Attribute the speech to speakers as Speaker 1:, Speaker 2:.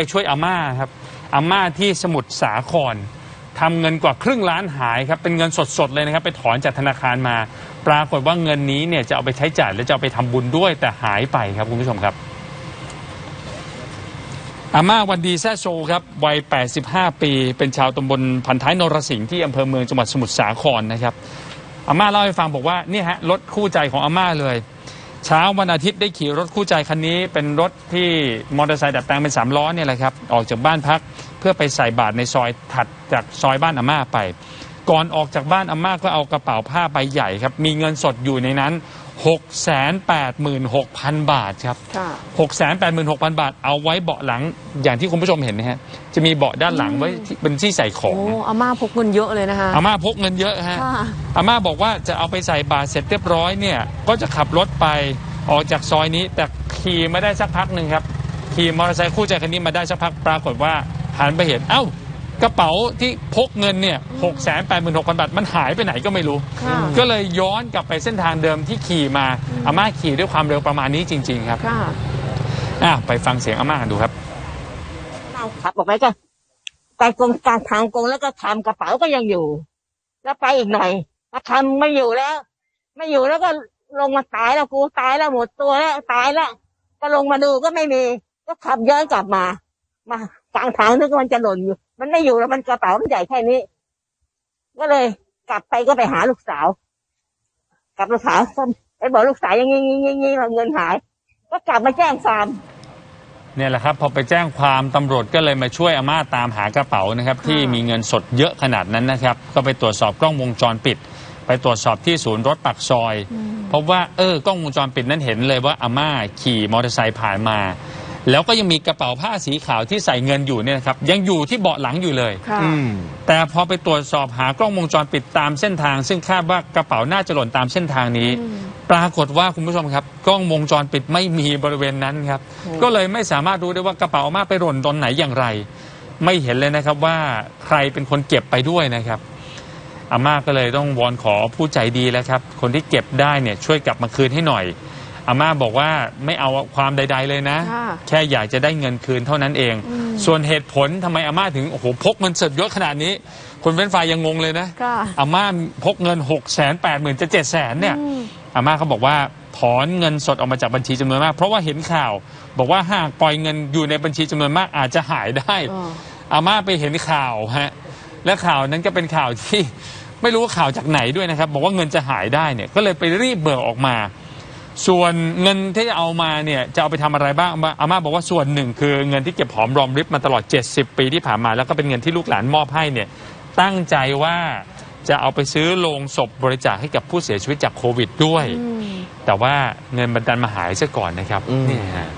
Speaker 1: ไปช่วยอาม่าครับอาม่าที่สมุทรสาครทำเงินกว่าครึ่งล้านหายครับเป็นเงินสดๆเลยนะครับ ไปถอนจากธนาคารมา ปรากฏว่าเงินนี้เนี่ยจะเอาไปใช้จ่ายและจะเอาไปทำบุญด้วยแต่หายไปครับคุณผู้ชมครับอาม่าวันดีแซ่โซครับวัย 85 ปี เป็นชาวตำบลพันท้ายนรสิงห์ที่อำเภอเมืองจังหวัดสมุทรสาครนะครับอาม่าเล่าให้ฟังบอกว่าเนี่ยฮะรถคู่ใจของอาม่าเลย เช้าวันอาทิตย์ได้ขี่รถคู่ใจคันนี้ เป็นรถที่มอเตอร์ไซค์ดัดแปลงเป็นสามล้อเนี่ยแหละครับออกจากบ้านพักเพื่อไปใส่บาตรในซอยถัดจากซอยบ้านอาม่าไป ก่อนออกจากบ้านอาม่าก็เอากระเป๋าผ้าใบใหญ่ครับมีเงินสดอยู่ในนั้น 686,000 บาทครับ
Speaker 2: ค่ะ
Speaker 1: 686,000 บาท เอาไว้เบาะหลังอย่างที่คุณผู้ชมเห็นนะฮะ จะมีเบาะด้านหลังไว้ที่เป็นที่ใส่ขอ
Speaker 2: โอ้
Speaker 1: ง
Speaker 2: อาม่าพกเงินเยอะเลยนะคะ
Speaker 1: อาม่าพกเงินเยอะฮะ
Speaker 2: ค่ะ
Speaker 1: อาม่าบอกว่าจะเอาไปใส่บาตรเสร็จเรียบร้อยเนี่ย ก็จะขับรถไปออกจากซอยนี้ แต่ขี่มาได้สักพักหนึ่งครับ ขี่มอเตอร์ไซค์คู่ใจคันนี้มาได้สักพักปรากฏว่าหันไปเห็น เอ้า กระเป๋าที่พกเงินเนี่ยหกแสนแปดหมื่นหกพันบาทมันหายไปไหนก็ไม่รู้
Speaker 2: ค่ะ
Speaker 1: ก็เลยย้อนกลับไปเส้นทางเดิมที่ขี่มาอาม่าขี่ด้วยความเร็วประมาณนี้จริง ๆ ครับ
Speaker 2: ค่ะ
Speaker 1: อะไปฟังเสียงอาม่ากันดูครับ
Speaker 3: นั่งขับออกไปก็ไปกงกลางทางกงแล้วก็ทำกระเป๋าก็ยังอยู่ แล้วไปอีกหน่อยก็ทำไม่อยู่แล้ว ไม่อยู่แล้วก็ลงมาตายแล้วกูตายแล้วหมดตัวแล้วตายแล้วก็ลงมาดูก็ไม่มี ก็ขับย้อนกลับมา มา กลางทางนึกว่ามันจะหล่นอยู่ มันไม่อยู่แล้วมันกระเป๋ามันใหญ่แค่นี้ ก็เลยกลับไปก็ไปหาลูกสาวกลับลูกสาวไปบอกลูกสาวอย่างงี้งี้งี้งี้เงินหาย ก็กลับมาแจ้งความ
Speaker 1: เนี่ยแหละครับพอไปแจ้งความตำรวจก็เลยมาช่วยอาม่าตามหากระเป๋านะครับ ที่มีเงินสดเยอะขนาดนั้นนะครับ ก็ไปตรวจสอบกล้องวงจรปิด ไปตรวจสอบที่ศูนย์รถปักซอยพบว่าเออกล้องวงจรปิดนั้นเห็นเลยว่าอาม่าขี่มอเตอร์ไซค์ผ่านมา แล้วก็ยังมีกระเป๋าผ้าสีขาวที่ใส่เงินอยู่เนี่ยนะครับยังอยู่ที่เบาะหลังอยู่เลย
Speaker 2: ค่ะ
Speaker 1: แต่พอไปตรวจสอบหากล้องวงจรปิดตามเส้นทาง ซึ่งคาดว่ากระเป๋าน่าจะหล่นตามเส้นทางนี้ ปรากฏว่าคุณผู้ชมครับ กล้องวงจรปิดไม่มีบริเวณนั้นครับ ก็เลยไม่สามารถรู้ได้ว่ากระเป๋าอาม่าไปหล่นตอนไหนอย่างไร ไม่เห็นเลยนะครับว่าใครเป็นคนเก็บไปด้วยนะครับ อาม่าก็เลยต้องวอนขอผู้ใจดีแล้วครับ คนที่เก็บได้เนี่ยช่วยกลับมาคืนให้หน่อย อาม่าบอกว่าไม่เอาความใด ๆ เลยนะ
Speaker 2: ค่ะ
Speaker 1: แค่อยากจะได้เงินคืนเท่านั้นเอง ส่วนเหตุผลทำไมอาม่าถึงโอ้โหพกเงินสดเยอะขนาดนี้ คุณเฟ้นไฟรายยังงงเลยนะ
Speaker 2: ค่ะ
Speaker 1: อาม่าพกเงิน6กแสนแปดหมื่นจะเจ็ดแสนเนี่ยอาม่าเขาบอกว่าถอนเงินสดออกมาจากบัญชีจำนวนมาก เพราะว่าเห็นข่าว บอกว่าหากปล่อยเงินอยู่ในบัญชีจำนวนมากอาจจะหายได้
Speaker 2: อ๋อ
Speaker 1: อาม่าไปเห็นข่าวฮะและข่าวนั้นก็เป็นข่าวที่ ไม่รู้ว่าข่าวจากไหนด้วยนะครับ บอกว่าเงินจะหายได้เนี่ยก็เลยไปรีบเบิกออกมา ส่วนเงินที่จะเอามาเนี่ยจะเอาไปทำอะไรบ้างอาม่าอาม่าบอกว่าส่วนหนึ่งคือเงินที่เก็บหอมรอมริบมาตลอด 70 ปีที่ผ่านมา แล้วก็เป็นเงินที่ลูกหลานมอบให้เนี่ยตั้งใจว่าจะเอาไปซื้อโลงศพบริจาคให้กับผู้เสียชีวิตจากโควิดด้วย
Speaker 2: อืม
Speaker 1: แต่ว่าเงินมันดันมาหายซะก่อนนะครับ
Speaker 4: อืม
Speaker 1: เนี่ยฮะ